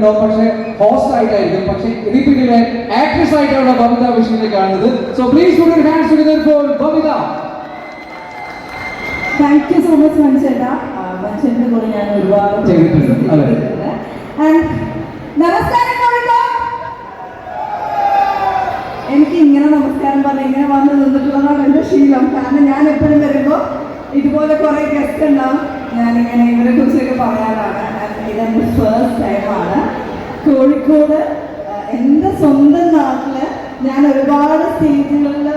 കണ്ടിട്ടുണ്ടോ പക്ഷെ ഹോസ്റ്റ് ആയിട്ടായിരിക്കും. പക്ഷേ ഇതിപ്പിന്നിലെ ആക്ട്രസ് ആയിട്ടാണ് ബബിത വിഷ്ണുവിനെ കാണുന്നത്. So please put your hands together for Babitha. Thank you so much മനുഷ്യട്ടാ മനുഷ്യന്റെ കൂടെ ഞാൻ ഒരുപാട് ചെയ്തിട്ടുണ്ട്, അതെ. And നമസ്കാരം. എനിക്ക് ഇങ്ങനെ നമസ്കാരം പറഞ്ഞ് ഇങ്ങനെ വന്ന് നിന്നിട്ടുള്ളതാണ് എന്റെ ശീലം. കാരണം ഞാൻ എപ്പോഴും വരുമ്പോൾ ഇതുപോലെ കുറേ ഗസ്റ്റ് ഉണ്ടാവും. ഞാനിങ്ങനെ ഇവരെ കുറിച്ചൊക്കെ പറയാനാണ് ഇതെന്റെ ഇതെന്റെ ഫസ്റ്റ് ടൈമാണ് കോഴിക്കോട് എന്റെ സ്വന്തം നാട്ടിൽ ഞാൻ ഒരുപാട് സ്റ്റേജുകളിൽ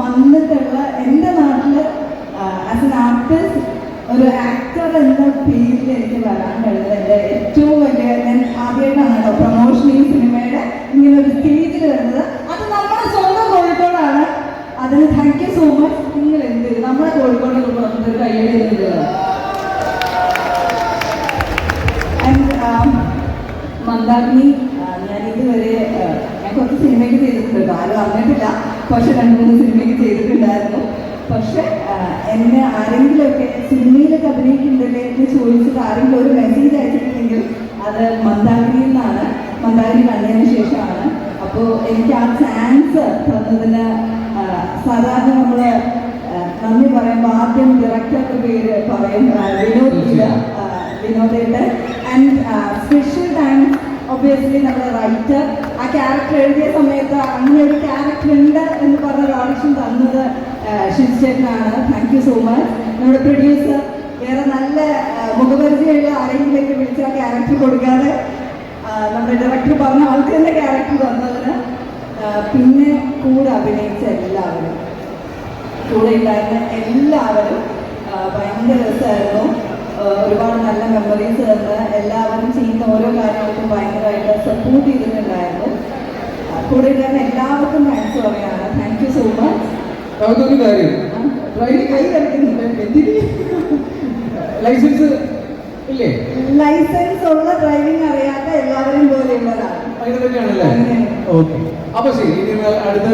വന്നിട്ടുള്ള എന്റെ നാട്ടിൽ ആസ് എൻ ആർട്ടിസ്റ്റ് ഒരു ആക്ടർ എന്ന പേരിൽ എനിക്ക് വരാൻ കഴിഞ്ഞത് എന്റെ ഏറ്റവും വലിയ ഞാൻ ആദ്യമായിട്ടാണ് കേട്ടോ പ്രൊമോഷൻ ഈ സിനിമയുടെ ഇങ്ങനെ ഒരു സ്റ്റേജിൽ വരുന്നത്. അത് നമ്മുടെ സ്വന്തം കോഴിക്കോടാണ്. അതിന് താങ്ക് യു സോ മച്ച് നിങ്ങൾ എന്ത് നമ്മുടെ കോഴിക്കോട് ഒരു കയ്യടി ചെയ്തത് ആൻഡ് മന്ദാഗ്നി ഞാൻ ഇതുവരെ ഞാൻ കുറച്ച് സിനിമയ്ക്ക് ചെയ്തിട്ടുണ്ട്. ആരും അറിഞ്ഞിട്ടില്ല. പക്ഷെ രണ്ട് മൂന്ന് സിനിമയ്ക്ക് ചെയ്തിട്ടുണ്ടായിരുന്നു. പക്ഷെ എന്നെ ആരെങ്കിലുമൊക്കെ സിനിമയിലൊക്കെ അഭിനയിക്കുന്നുണ്ടല്ലേ എന്ന് ചോദിച്ചിട്ട് ആരെങ്കിലും ഒരു മെസ്സേജ് അയച്ചിട്ടുണ്ടെങ്കിൽ അത് മന്ദാഗ്നിയിൽ നിന്നാണ് മന്ദാഗ്നി കണ്ടതിന് ശേഷമാണ്. അപ്പോൾ എനിക്ക് ആ ചാൻസ് തന്നതിന് സാധാരണ നമ്മൾ നന്ദി പറയുമ്പോൾ ആദ്യം ഡയറക്ടറുടെ പേര് പറയും വിനോദ്. വിനോദേട്ടൻ. ആൻഡ് സ്പെഷ്യൽ താങ്ക്സ് ഒബിയസ്ലി നമ്മുടെ റൈറ്റർ ആ ക്യാരക്ടർ എഴുതിയ സമയത്ത് അങ്ങനെ ഒരു ക്യാരക്ടർ ഉണ്ട് എന്ന് പറഞ്ഞ ഓഡിഷൻ തന്നത് ഷിൻചേട്ടനാണ് താങ്ക് യു സോ മച്ച് നമ്മുടെ പ്രൊഡ്യൂസർ വേറെ നല്ല ആ, മുഖപരിചയമുള്ള ആരെങ്കിലേക്ക് വിളിച്ച ക്യാരക്ടർ കൊടുക്കാതെ നമ്മുടെ ഡയറക്ടർ പറഞ്ഞ ആൾക്ക് തന്നെ ക്യാരക്ടർ തന്നതിന് പിന്നെ കൂടെ അഭിനയിച്ച എല്ലാവരും. കൂടെ ഉണ്ടായിരുന്ന എല്ലാവരും ഭയങ്കര രസമായിരുന്നു. നല്ല മെമ്മറീസ് തന്ന് എല്ലാവരും ചെയ്യുന്ന ഓരോ കാര്യങ്ങൾക്കും ഭയങ്കരമായിട്ട് സപ്പോർട്ട് ചെയ്തിട്ടുണ്ടായിരുന്നു. കൂടെ ഉണ്ടായിരുന്ന എല്ലാവർക്കും താങ്ക്സ് പറയാണ്. താങ്ക് യു സോ മച്ച് അതൊരു കാര്യം. ഡ്രൈവിംഗ് കൈ ലൈസൻസ് ഇല്ലേ? ലൈസൻസ് ഉള്ള ഡ്രൈവിംഗ് അറിയാത്ത എല്ലാവരും പോലെയുള്ളതാണ് അങ്ങനെ. തന്നെയാണല്ലേ. ഓക്കെ അപ്പൊ ശരി ഇനി അടുത്ത